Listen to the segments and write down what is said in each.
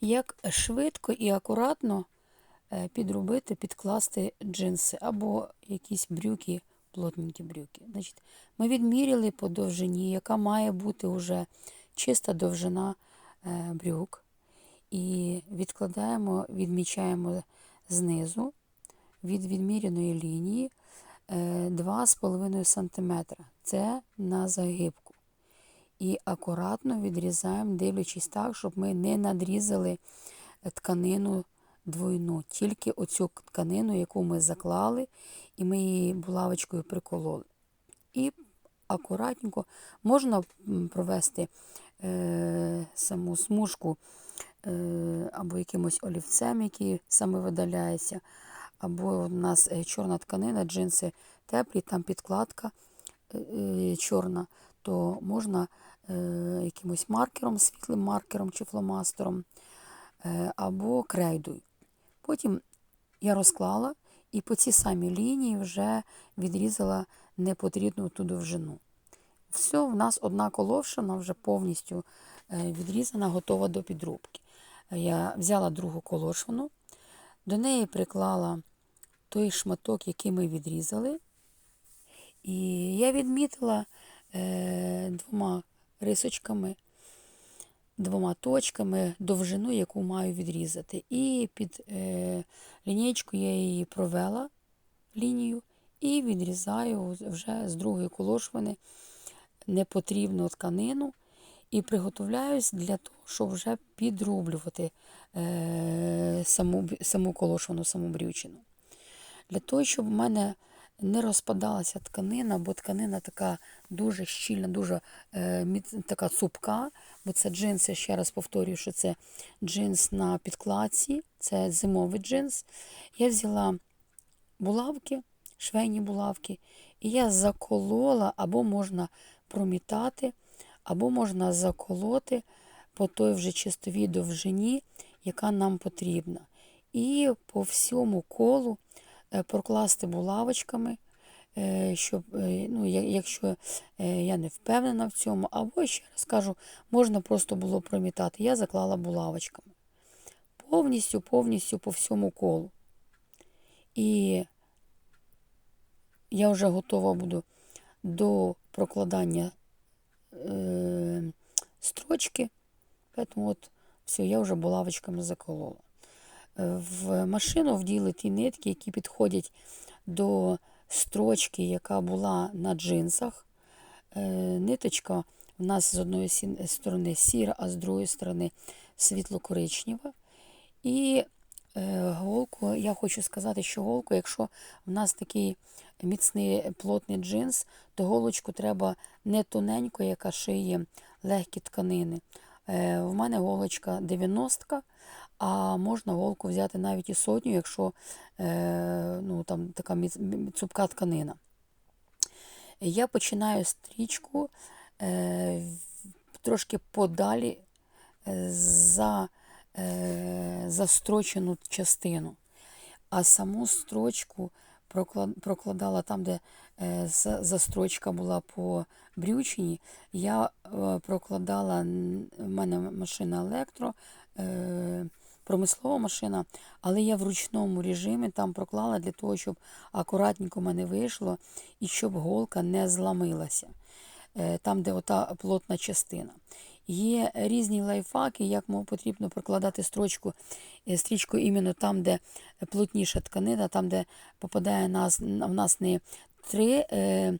як швидко і акуратно е, підробити, підкласти джинси або якісь брюки, плотненькі брюки. Значить, ми відміряли по довжині, яка має бути вже чиста довжина е, брюк. І відкладаємо, відмічаємо знизу від відміряної лінії е, 2,5 см. Це на загибку. І акуратно відрізаємо, дивлячись так, щоб ми не надрізали тканину двойну, тільки оцю тканину, яку ми заклали, і ми її булавочкою прикололи. І акуратненько можна провести е, саму смужку е, або якимось олівцем, який саме видаляється, або у нас е, чорна тканина, джинси теплі, там підкладка е, е, чорна, то можна е, якимось маркером, світлим маркером чи фломастером, е, або крейдою. Потім я розклала і по цій самій лінії вже відрізала непотрібну ту довжину. Все, в нас одна коловшина вже повністю е, відрізана, готова до підробки. Я взяла другу колошину, до неї приклала той шматок, який ми відрізали. І я відмітила двома рисочками, двома точками довжину, яку маю відрізати. І під е, лінієчку я її провела лінію і відрізаю вже з другої колошвини непотрібну тканину і приготовляюсь для того, щоб вже підрублювати е, саму, саму колошвану, саму брючину. Для того, щоб в мене не розпадалася тканина, бо тканина така дуже щільна, дуже е, така цупка, бо це джинси, ще раз повторюю, що це джинс на підкладці, це зимовий джинс. Я взяла булавки, швейні булавки, і я заколола, або можна промітати, або можна заколоти по той вже чистовій довжині, яка нам потрібна. І по всьому колу прокласти булавочками, е, щоб, е, ну, якщо е, я не впевнена в цьому, або ще раз кажу, можна просто було промітати. Я заклала булавочками. Повністю, повністю по всьому колу. І я вже готова буду до прокладання е, строчки. Поэтому от все, я вже булавочками заколола. В машину вділи ті нитки, які підходять до строчки, яка була на джинсах. Е, Ниточка в нас з одної сторони сіра, а з другої сторони світло-коричнева. І е, голку, я хочу сказати, що голку, якщо в нас такий міцний плотний джинс, то голочку треба не тоненько, яка шиє легкі тканини. Е, в мене голочка 90, а можна голку взяти навіть і сотню, якщо е, ну, там така цупка тканина. Я починаю стрічку е, трошки подалі е, за е, застрочену частину, а саму строчку прокладала там, де е, застрочка була по брючині, я е, прокладала, в мене машина електро, е, промислова машина, але я в ручному режимі там проклала для того, щоб акуратненько мене вийшло і щоб голка не зламилася е, там, де ота плотна частина. Є різні лайфхаки, як потрібно прокладати строчку, е, стрічку іменно там, де плотніша тканина, там, де попадає нас, в нас не три е,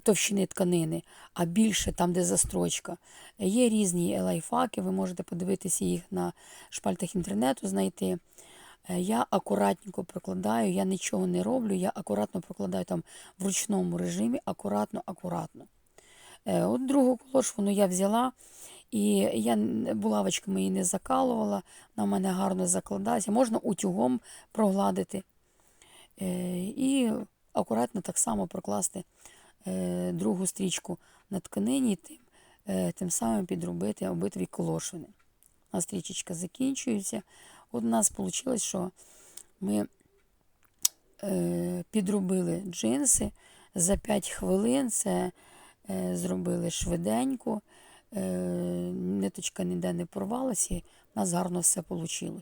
товщини тканини, а більше там, де застрочка. Є різні лайфхаки, ви можете подивитися їх на шпальтах інтернету, знайти. Е, Я акуратненько прокладаю, я нічого не роблю, я акуратно прокладаю там в ручному режимі, акуратно, акуратно. Е, От другу колошву я взяла, і я булавочками її не закалувала, вона в мене гарно закладається. Можна утюгом прогладити. Е, І акуратно так само прокласти другу стрічку на тканині, тим, е, тим самим підробити обидві колошвини. У нас стрічечка закінчується. От у нас вийшло, що ми е, підробили джинси за 5 хвилин. Це е, зробили швиденько. е, ниточка ніде не порвалася, і в нас гарно все вийшло.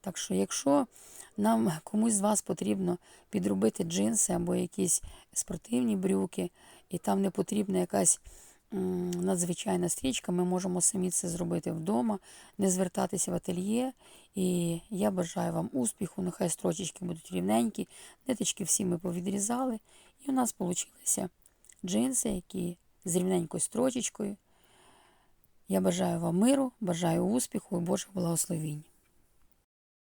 Так що, якщо нам комусь з вас потрібно підробити джинси або якісь спортивні брюки, і там не потрібна якась надзвичайна стрічка, ми можемо самі це зробити вдома, не звертатися в ательє. І я бажаю вам успіху, нехай строчечки будуть рівненькі, ниточки всі ми повідрізали, і у нас вийшли джинси, які з рівненькою строчечкою. Я бажаю вам миру, бажаю успіху і Божих благословінь.